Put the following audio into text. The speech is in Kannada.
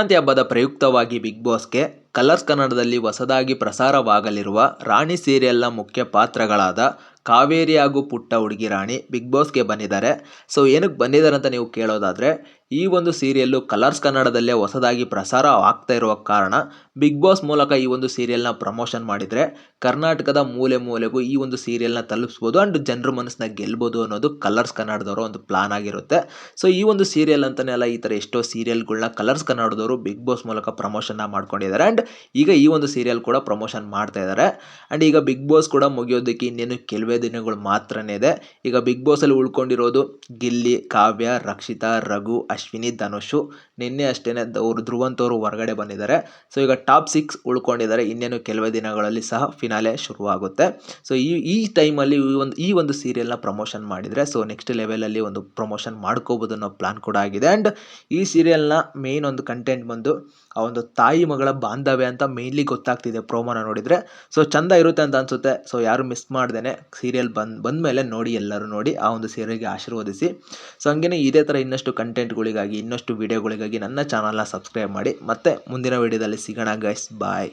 ಸಂಕ್ರಾಂತಿ ಹಬ್ಬದ ಪ್ರಯುಕ್ತವಾಗಿ ಬಿಗ್ ಬಾಸ್ಗೆ ಕಲರ್ಸ್ ಕನ್ನಡದಲ್ಲಿ ಹೊಸದಾಗಿ ಪ್ರಸಾರವಾಗಲಿರುವ ರಾಣಿ ಸೀರಿಯಲ್ನ ಮುಖ್ಯ ಪಾತ್ರಗಳಾದ ಕಾವೇರಿ ಹಾಗೂ ಪುಟ್ಟ ಹುಡುಗಿ ರಾಣಿ ಬಿಗ್ ಬಾಸ್ಗೆ ಬಂದಿದ್ದಾರೆ. ಸೊ ಏನಕ್ಕೆ ಬಂದಿದ್ದಾರೆ ಅಂತ ನೀವು ಕೇಳೋದಾದರೆ, ಈ ಒಂದು ಸೀರಿಯಲ್ಲು ಕಲರ್ಸ್ ಕನ್ನಡದಲ್ಲೇ ಹೊಸದಾಗಿ ಪ್ರಸಾರ ಆಗ್ತಾ ಇರುವ ಕಾರಣ ಬಿಗ್ ಬಾಸ್ ಮೂಲಕ ಈ ಒಂದು ಸೀರಿಯಲ್ನ ಪ್ರಮೋಷನ್ ಮಾಡಿದರೆ ಕರ್ನಾಟಕದ ಮೂಲೆ ಮೂಲೆಗೂ ಈ ಒಂದು ಸೀರಿಯಲ್ನ ತಲುಪಿಸ್ಬೋದು ಆ್ಯಂಡ್ ಜನರ ಮನಸ್ಸನ್ನ ಗೆಲ್ಬೋದು ಅನ್ನೋದು ಕಲರ್ಸ್ ಕನ್ನಡದವರ ಒಂದು ಪ್ಲಾನ್ ಆಗಿರುತ್ತೆ. ಸೊ ಈ ಒಂದು ಸೀರಿಯಲ್ ಅಂತಲೇ ಅಲ್ಲ ಈ ಥರ ಎಷ್ಟೋ ಸೀರಿಯಲ್ಗಳನ್ನ ಕಲರ್ಸ್ ಕನ್ನಡದವರು ಬಿಗ್ ಬಾಸ್ ಮೂಲಕ ಪ್ರಮೋಷನ್ನ ಮಾಡ್ಕೊಂಡಿದ್ದಾರೆ. ಆ್ಯಂಡ್ ಈಗ ಈ ಒಂದು ಸೀರಿಯಲ್ ಕೂಡ ಪ್ರಮೋಷನ್ ಮಾಡ್ತಾ ಇದ್ದಾರೆ. ಆ್ಯಂಡ್ ಈಗ ಬಿಗ್ ಬಾಸ್ ಕೂಡ ಮುಗಿಯೋದಕ್ಕೆ ಇನ್ನೇನು ಕೆಲವೇ ದಿನಗಳು ಮಾತ್ರನೇ ಇದೆ. ಈಗ ಬಿಗ್ ಬಾಸಲ್ಲಿ ಉಳ್ಕೊಂಡಿರೋದು ಗಿಲ್ಲಿ, ಕಾವ್ಯ, ರಕ್ಷಿತಾ, ರಘು, ಅಶ್ವಿನಿ, ಧನುಷು. ನಿನ್ನೆ ಅಷ್ಟೇ ಅವರು ಧ್ರುವಂತ್ ಅವರು ಹೊರಗಡೆ ಬಂದಿದ್ದಾರೆ. ಸೊ ಈಗ ಟಾಪ್ ಸಿಕ್ಸ್ ಉಳ್ಕೊಂಡಿದ್ದಾರೆ. ಇನ್ನೇನು ಕೆಲವೇ ದಿನಗಳಲ್ಲಿ ಸಹ ಫಿನಾಲೆ ಶುರುವಾಗುತ್ತೆ. ಸೊ ಈ ಈ ಟೈಮಲ್ಲಿ ಈ ಒಂದು ಈ ಒಂದು ಸೀರಿಯಲ್ನ ಪ್ರಮೋಷನ್ ಮಾಡಿದರೆ ಸೊ ನೆಕ್ಸ್ಟ್ ಲೆವೆಲಲ್ಲಿ ಒಂದು ಪ್ರಮೋಷನ್ ಮಾಡ್ಕೋಬೋದು ಅನ್ನೋ ಪ್ಲಾನ್ ಕೂಡ ಆಗಿದೆ. ಆ್ಯಂಡ್ ಈ ಸೀರಿಯಲ್ನ ಮೇಯ್ನ್ ಒಂದು ಕಂಟೆಂಟ್ ಬಂದು ಆ ಒಂದು ತಾಯಿ ಮಗಳ ಬಾಂಧವ್ಯ ಅಂತ ಮೇನ್ಲಿ ಗೊತ್ತಾಗ್ತಿದೆ ಪ್ರೋಮೋನ ನೋಡಿದರೆ. ಸೊ ಚಂದ ಇರುತ್ತೆ ಅಂತ ಅನಿಸುತ್ತೆ. ಸೊ ಯಾರು ಮಿಸ್ ಮಾಡ್ದೇನೆ ಸೀರಿಯಲ್ ಬಂದು, ಬಂದಮೇಲೆ ನೋಡಿ ಎಲ್ಲರೂ ನೋಡಿ ಆ ಒಂದು ಸೀರಿಯಲ್ಗೆ ಆಶೀರ್ವದಿಸಿ. ಸೊ ಹಂಗೇ ಇದೇ ಥರ ಇನ್ನಷ್ಟು ಕಂಟೆಂಟ್ಗಳಿಗಾಗಿ ಇನ್ನಷ್ಟು ವೀಡಿಯೋಗಳಿಗಾಗಿ ನನ್ನ ಚಾನಲ್ನ ಸಬ್ಸ್ಕ್ರೈಬ್ ಮಾಡಿ. ಮತ್ತೆ ಮುಂದಿನ ವೀಡಿಯೋದಲ್ಲಿ ಸಿಗೋಣ ಗೈಸ್ ಬಾಯ್